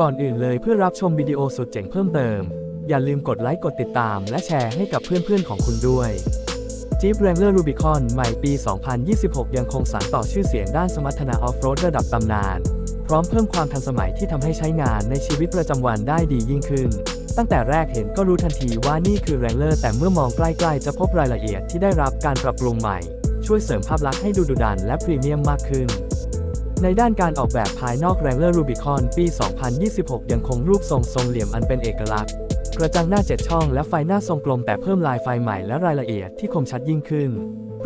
ก่อนอื่นเลยเพื่อรับชมวิดีโอสุดเจ๋งเพิ่มเติม อย่าลืมกดไลค์กดติดตาม และแชร์ให้กับเพื่อนๆของคุณด้วย Jeep Wrangler Rubicon ใหม่ปี 2026 ยังคงสานต่อชื่อเสียงด้านสมรรถนะออฟโรดระดับตำนาน พร้อมเพิ่มความทันสมัยที่ทำให้ใช้งานในชีวิตประจำวันได้ดียิ่งขึ้น ตั้งแต่แรกเห็นก็รู้ทันทีว่านี่คือ Wrangler แต่เมื่อมองใกล้ๆ จะพบรายละเอียดที่ได้รับการปรับปรุงใหม่ ช่วยเสริมภาพลักษณ์ให้ดูดุดันและพรีเมียมมากขึ้น ในด้านการออกแบบภายนอก Wrangler Rubicon ปี 2026 ยังคงรูปทรงทรงเหลี่ยมอันเป็นเอกลักษณ์ กระจังหน้า 7 ช่องและไฟหน้าทรงกลมแต่เพิ่มลายไฟใหม่และรายละเอียดที่คมชัดยิ่งขึ้น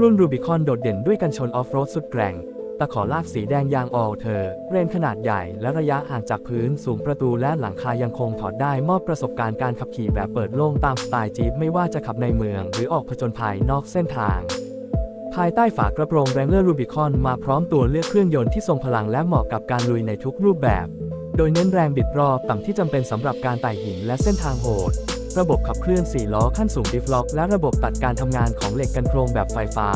รุ่น Rubicon โดดเด่นด้วยกันชนออฟโรดสุดแกร่ง ตะขอลากสีแดงยางออลเทอร์เรนขนาดใหญ่และระยะห่างจากพื้นสูงประตูและหลังคายังคงถอดได้มอบประสบการณ์การขับขี่แบบเปิดโล่งตามสไตล์จี๊ปไม่ว่าจะขับในเมือง หรือออกผจญภัยนอกเส้นทาง ภายใต้ฝากระโปรง Wrangler Rubicon มาพร้อมตัวเลือกเครื่องยนต์ที่ทรงพลังและเหมาะกับการลุยในทุกรูปแบบ โดยเน้นแรงบิดรอบต่ำที่จำเป็นสำหรับการไต่หินและเส้นทางโหด ระบบขับเคลื่อน 4 ล้อขั้นสูงดิฟล็อก และระบบตัดการทำงานของเหล็กกันโครงแบบไฟฟ้า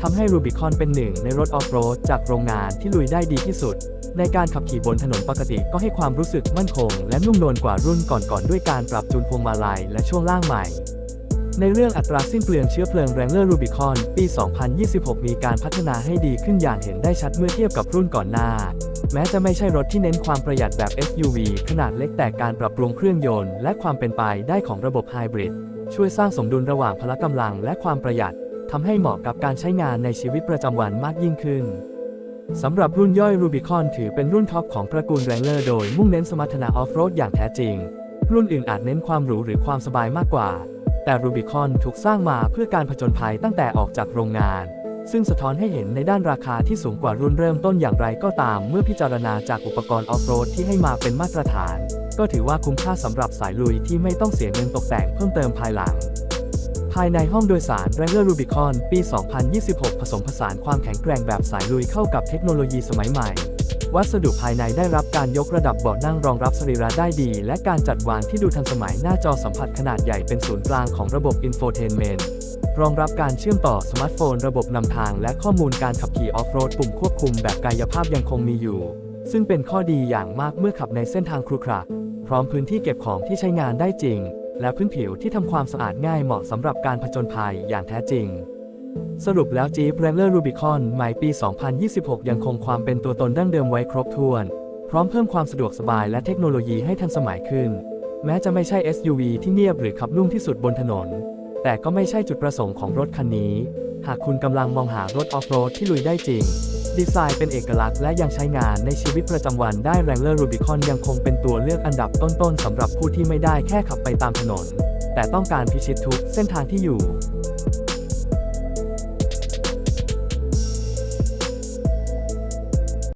ทำให้ Rubicon เป็นหนึ่งในรถออฟโรดจากโรงงานที่ลุยได้ดีที่สุด ในการขับขี่บนถนนปกติก็ให้ความรู้สึกมั่นคง และนุ่มนวลกว่ารุ่นก่อนๆด้วยการปรับจูนพวงมาลัยและช่วงล่างใหม่ ในเรื่องอัตราสิ้นเปลืองเชื้อเพลิง r a n g l e r Rubicon ปี 2026 มีการพัฒนาให้ดีขึ้นอย่างเห็นได้ชัดเมื่อเทียบกับรุ่นก่อนหน้า แม้จะไม่ใช่รถที่เน้นความประหยัดแบบ SUV ขนาดเล็กแต่การปรับปรุงเครื่องยนต์และความเป็นไปได้ของระบบไฮบริดช่วยสร้างสมดุลระหว่างพละกำลังและความประหยัดทำให้เหมาะกับการใช้งานในชีวิตประจำวันมากยิ่งขึ้นสำหรับรุ่นย่อย Rubicon ถือเป็นรุ่นท็อปของตระกูล Wrangler โดยมุ่งเน้นสมรรถนะออฟโรดอย่างแท้จริง รุ่นอื่นอาจเน้นความหรูหรือความสบายมากกว่า แต่รูบิคอนถูกสร้างมาเพื่อการผจญภัยตั้งแต่ออกจากโรงงาน ซึ่งสะท้อนให้เห็นในด้านราคาที่สูงกว่ารุ่นเริ่มต้นอย่างไรก็ตาม เมื่อพิจารณาจากอุปกรณ์ออฟโรดที่ให้มาเป็นมาตรฐาน ก็ถือว่าคุ้มค่าสำหรับสายลุยที่ไม่ต้องเสียเงินตกแต่งเพิ่มเติมภายหลัง ภายในห้องโดยสาร Wrangler Rubicon ปี 2026 ผสมผสานความแข็งแกร่งแบบสายลุยเข้ากับเทคโนโลยีสมัยใหม่ วัสดุภายในได้รับการยกระดับเบาะนั่งรองรับสรีระได้ดี และการจัดวางที่ดูทันสมัยหน้าจอสัมผัสขนาดใหญ่เป็นศูนย์กลางของระบบ Infotainment รองรับการเชื่อมต่อสมาร์ทโฟน ระบบนำทาง และข้อมูลการขับขี่ออฟโรดปุ่มควบคุมแบบกายภาพยังคงมีอยู่ ซึ่งเป็นข้อดีอย่างมากเมื่อขับในเส้นทางครุขระพร้อมพื้นที่เก็บของที่ใช้งานได้จริง และพื้นผิวที่ทำความสะอาดง่ายเหมาะสำหรับการผจญภัยอย่างแท้จริง สรุปแล้ว Jeep Wrangler Rubicon ใหม่ปี 2026 ยังคงความเป็นตัวตนดั้งเดิมไว้ครบถ้วน พร้อมเพิ่มความสะดวกสบายและเทคโนโลยีให้ทันสมัยขึ้น แม้จะไม่ใช่ SUV ที่เนียบหรือขับนุ่มที่สุดบนถนน แต่ก็ไม่ใช่จุดประสงค์ของรถคันนี้ หากคุณกำลังมองหารถออฟโรดที่ลุยได้จริง ดีไซน์เป็นเอกลักษณ์และยังใช้งานในชีวิตประจำวันได้ Wrangler Rubicon ยังคงเป็นตัวเลือกอันดับต้นๆสำหรับผู้ที่ไม่ได้แค่ขับไปตามถนน แต่ต้องการพิชิตทุกเส้นทางที่อยู่